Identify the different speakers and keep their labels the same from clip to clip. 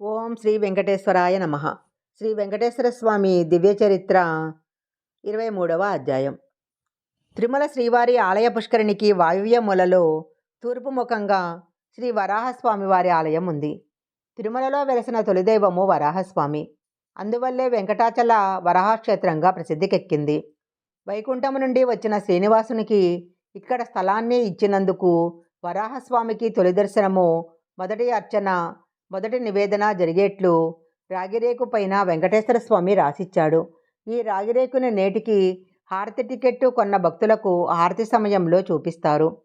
Speaker 1: ఓం శ్రీ వెంకటేశ్వరాయ నమ. శ్రీ వెంకటేశ్వర స్వామి దివ్య చరిత్ర ఇరవై మూడవ అధ్యాయం. తిరుమల శ్రీవారి ఆలయ పుష్కరిణికి వాయువ్య మూలలో తూర్పు ముఖంగా శ్రీ వరాహస్వామి వారి ఆలయం ఉంది. తిరుమలలో వెలసిన తొలిదైవము వరాహస్వామి. అందువల్లే వెంకటాచల వరాహక్షేత్రంగా ప్రసిద్ధికెక్కింది. వైకుంఠము నుండి వచ్చిన శ్రీనివాసునికి ఇక్కడ స్థలాన్ని ఇచ్చినందుకు వరాహస్వామికి తొలి దర్శనము మొదటి అర్చన మొదటి నివేదన జరిగేట్లు రాగిరేకు పైన వెంకటేశ్వర స్వామి రాసిచ్చాడు. ఈ రాగిరేకుని నేటికి హారతి టికెట్టు కొన్న భక్తులకు హారతి సమయంలో చూపిస్తారు.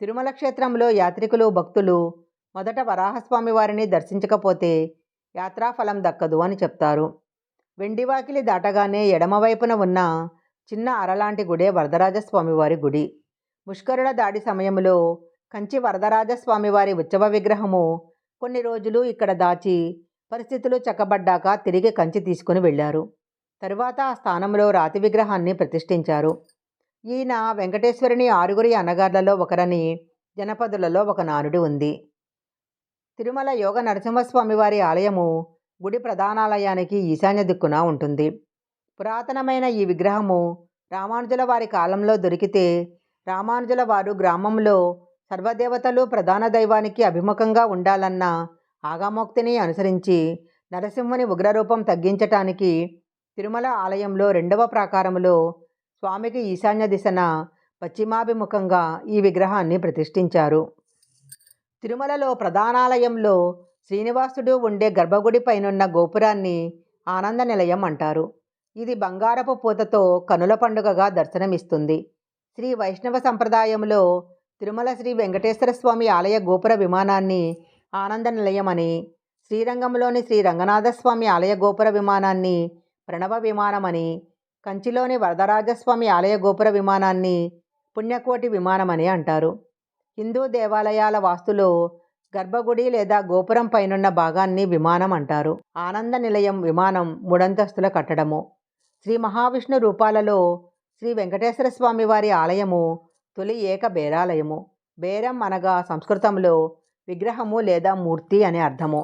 Speaker 1: తిరుమల క్షేత్రంలో యాత్రికులు భక్తులు మొదట వరాహస్వామి వారిని దర్శించకపోతే యాత్రాఫలం దక్కదు అని చెప్తారు. వెండివాకిలి దాటగానే ఎడమవైపున ఉన్న చిన్న అరలాంటి గుడే వరదరాజస్వామివారి గుడి. ముష్కరుల దాడి సమయంలో కంచి వరదరాజస్వామివారి ఉత్సవ విగ్రహము కొన్ని రోజులు ఇక్కడ దాచి పరిస్థితులు చక్కబడ్డాక తిరిగి కంచి తీసుకుని వెళ్ళారు. తరువాత ఆ స్థానంలో రాతి విగ్రహాన్ని ప్రతిష్ఠించారు. ఈయన వెంకటేశ్వరుని ఆరుగురి అన్నగారులలో ఒకరని జనపదులలో ఒక నానుడి ఉంది. తిరుమల యోగ నరసింహస్వామి వారి ఆలయము గుడి ప్రధానాలయానికి ఈశాన్య దిక్కున ఉంటుంది. పురాతనమైన ఈ విగ్రహము రామానుజుల వారి కాలంలో దొరికితే రామానుజుల వారు గ్రామంలో సర్వదేవతలు ప్రధాన దైవానికి అభిముఖంగా ఉండాలన్న ఆగామోక్తిని అనుసరించి నరసింహుని ఉగ్రరూపం తగ్గించటానికి తిరుమల ఆలయంలో రెండవ ప్రాకారములో స్వామికి ఈశాన్య దిశన పశ్చిమాభిముఖంగా ఈ విగ్రహాన్ని ప్రతిష్ఠించారు. తిరుమలలో ప్రధానాలయంలో శ్రీనివాసుడు ఉండే గర్భగుడి పైనున్న గోపురాన్ని ఆనంద నిలయం అంటారు. ఇది బంగారపు పూతతో కనుల పండుగగా దర్శనమిస్తుంది. శ్రీ వైష్ణవ సంప్రదాయంలో తిరుమల శ్రీ వెంకటేశ్వర స్వామి ఆలయ గోపుర విమానాన్ని ఆనంద నిలయమని శ్రీరంగంలోని శ్రీ రంగనాథస్వామి ఆలయ గోపుర విమానాన్ని ప్రణవ విమానమని కంచిలోని వరదరాజస్వామి ఆలయ గోపుర విమానాన్ని పుణ్యకోటి విమానమని అంటారు. హిందూ దేవాలయాల వాస్తులో గర్భగుడి లేదా గోపురం పైనున్న భాగాన్ని విమానం అంటారు. ఆనంద నిలయం విమానం మూడంతస్తుల కట్టడము. శ్రీ మహావిష్ణు రూపాలలో శ్రీ వెంకటేశ్వర స్వామి వారి ఆలయము తొలి ఏక బేరాలయము. బేరం అనగా సంస్కృతంలో విగ్రహము లేదా మూర్తి అనే అర్థము.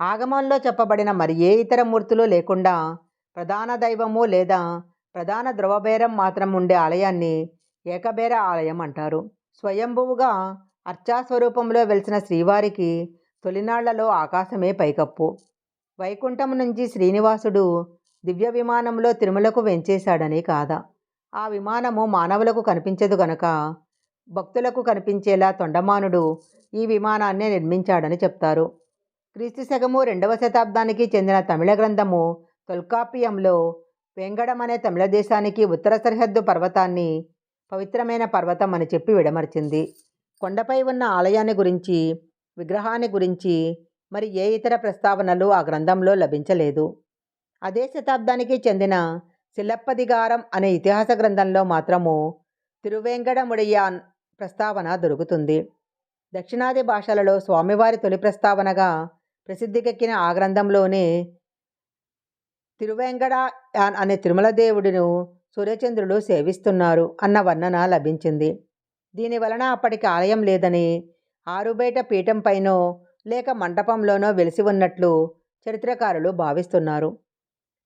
Speaker 1: ఆగమంలో చెప్పబడిన మరి ఏ ఇతర మూర్తులు లేకుండా ప్రధాన దైవము లేదా ప్రధాన ద్రవబేరం మాత్రం ఉండే ఆలయాన్ని ఏకబేర ఆలయం అంటారు. స్వయంభువుగా అర్చాస్వరూపంలో వెలిసిన శ్రీవారికి తొలినాళ్ళలో ఆకాశమే పైకప్పు. వైకుంఠం నుంచి శ్రీనివాసుడు దివ్య విమానంలో తిరుమలకు వెంచేశాడని కాదా ఆ విమానము మానవులకు కనిపించదు గనక భక్తులకు కనిపించేలా తొండమానుడు ఈ విమానాన్ని నిర్మించాడని చెప్తారు. క్రీస్తు శకము రెండవ శతాబ్దానికి చెందిన తమిళ గ్రంథము తొల్కాపియంలో వెంగడం అనే తమిళ దేశానికి ఉత్తర సరిహద్దు పర్వతాన్ని పవిత్రమైన పర్వతం అని చెప్పి విడమర్చింది. కొండపై ఉన్న ఆలయాన్ని గురించి విగ్రహాన్ని గురించి మరి ఏ ఇతర ప్రస్తావనలు ఆ గ్రంథంలో లభించలేదు. అదే శతాబ్దానికి చెందిన శిలప్పదిగారం అనే ఇతిహాస గ్రంథంలో మాత్రము తిరువేంకటముడియాన్ ప్రస్తావన దొరుకుతుంది. దక్షిణాది భాషలలో స్వామివారి తొలి ప్రస్తావనగా ప్రసిద్ధికెక్కిన ఆ గ్రంథంలోనే తిరువేంకటయాన్ అనే తిరుమల దేవుడిను సూర్యచంద్రులు సేవిస్తున్నారు అన్న వర్ణన లభించింది. దీని వలన అప్పటికి ఆలయం లేదని ఆరుబయట పీఠంపైనో లేక మంటపంలోనో వెలిసి ఉన్నట్లు చరిత్రకారులు భావిస్తున్నారు.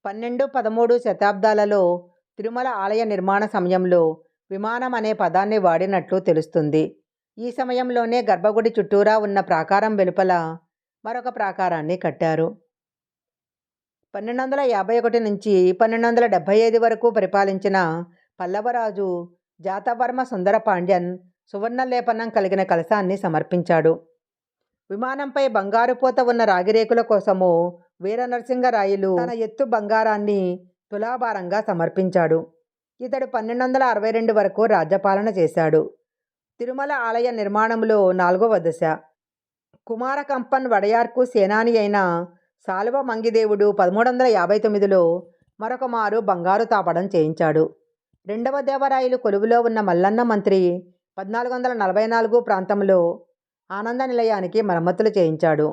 Speaker 1: పన్నెండు పదమూడు శతాబ్దాలలో తిరుమల ఆలయ నిర్మాణ సమయంలో విమానం అనే పదాన్ని వాడినట్లు తెలుస్తుంది. ఈ సమయంలోనే గర్భగుడి చుట్టూరా ఉన్న ప్రాకారం వెలుపల మరొక ప్రాకారాన్ని కట్టారు. పన్నెండు వందల యాభై ఒకటి నుంచి పన్నెండు వందల డెబ్భై ఐదు వరకు పరిపాలించిన పల్లవరాజు జాతవర్మ సుందర పాండ్యన్ సువర్ణలేపనం కలిగిన కలశాన్ని సమర్పించాడు. విమానంపై బంగారు పూత ఉన్న రాగిరేకుల కోసము వీర నరసింహరాయలు తన ఎత్తు బంగారాన్ని తులాభారంగా సమర్పించాడు. ఇతడు పన్నెండు వందల అరవై రెండు వరకు రాజ్యపాలన చేశాడు. తిరుమల ఆలయ నిర్మాణంలో నాలుగవ దశ. కుమారకంపన్ వడయార్కు సేనాని అయిన సాలువ మంగిదేవుడు పదమూడు వందల యాభై తొమ్మిదిలో మరొక మారు బంగారు తాపడం చేయించాడు. రెండవ దేవరాయలు కొలువులో ఉన్న మల్లన్న మంత్రి పద్నాలుగు వందల నలభై నాలుగు ప్రాంతంలో ఆనంద నిలయానికి మరమ్మతులు చేయించాడు.